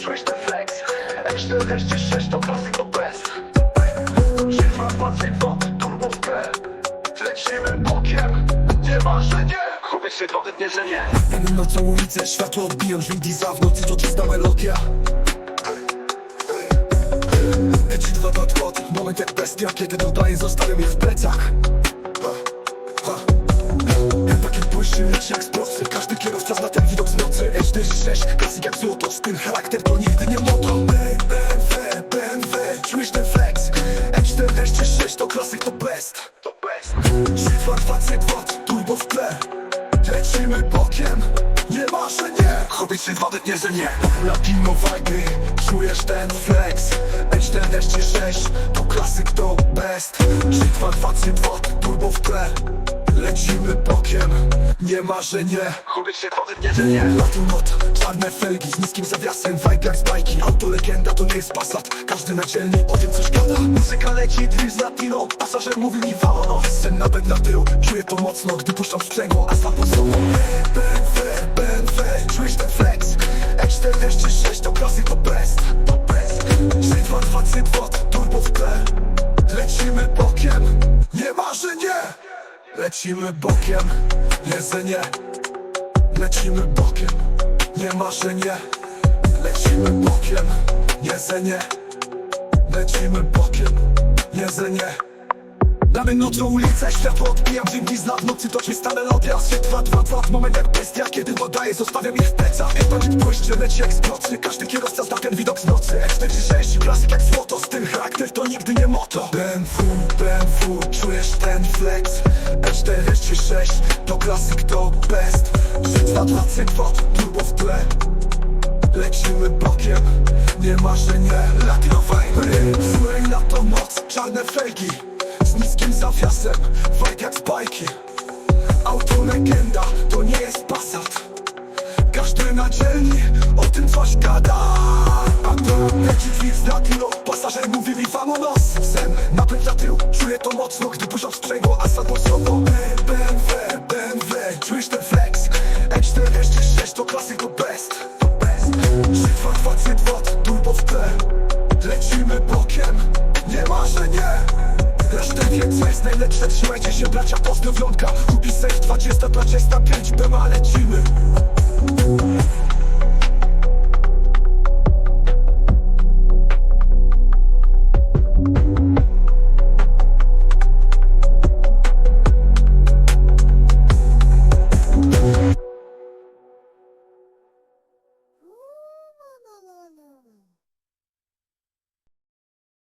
Czujesz ten flex. M46 to klasyk to bez. Patrzę wod, turbo tle Lecimy bokiem. Nie ma, że nie. Się odetnie, że nie. Idę na całą ulicę, światło odbijam dźwięk diesla W nocy to czysta melodia. Leci dwa dwa dwa, moment jak bestia Kiedy dodaję, zostawiam je w plecach. Ha, ha. Jak pakiet błyszczy, leci jak z kierowca zna ten widok z nocy. H46, klasyk jak złoto. Styl, charakter to nigdy nie moto BMW, BMW, czujesz ten flex? H46 to klasyk, to best. To best. Żywa 22, turbo w tle. Lecimy bokiem, nie ma, że nie. Czy dwa nie, że nie Latino vibe, czujesz ten flex? H46, to klasyk, to best. Żywa 22, turbo w tle Lecimy bokiem, nie ma, że nie. Chłopiec się odetnie, że nie? Latunot, czarne felgi z niskim zawiasem. Vibe jak z bajki, auto legenda to nie jest Passat. Każdy naczelny o tym coś gada. Muzyka leci, drill z latino. Pasażer mówi mi wałono Sen na na tył, czuję to mocno Gdy puszczam sprzęgło, asfalt pod sobą. BMW, BMW, czujesz ten flex? H46 to klasyk, Lecimy bokiem, nie, że nie Lecimy bokiem, nie ma, że nie Lecimy bokiem, nie, że nie Lecimy bokiem, nie, że nie Damy nocą ulicę, światło odbijam dźwięki z w nocy to czysta melodia. Się dwa, dwa, dwa, moment jak bestia Kiedy dodaję, zostawiam ich w plecach. Epanik błyszczy, leci jak z Każdy kierowca zna ten widok z nocy. X46, klasyk jak złoto Styl, charakter to nigdy nie moto. BMW, czujesz ten flex? X46, to klasyk, to best. Żytwa 22, turbo w tle. Lecimy bokiem, nie ma, że nie. Latino vibe, złej na to moc Czarne felgi, z niskim zawiasem Vibe jak z bajki Auto legenda, to nie jest Passat. Każdy na dzielni o tym coś gada. A tu leci z latino Pasażer mówi mi vamonos Sen czuję to mocno Gdy sprzęgło, asfalt pod sobą BMW, BMW, czujesz ten flex? X46 to klasyk, to best. To best. Żytwa 22, turbo w tle Lecimy bokiem, nie ma, że nie. Resztę wie co jest najlepsze. Trzymajcie się bracia pozdrowionka Kupi safe 20, 25 Bema lecimy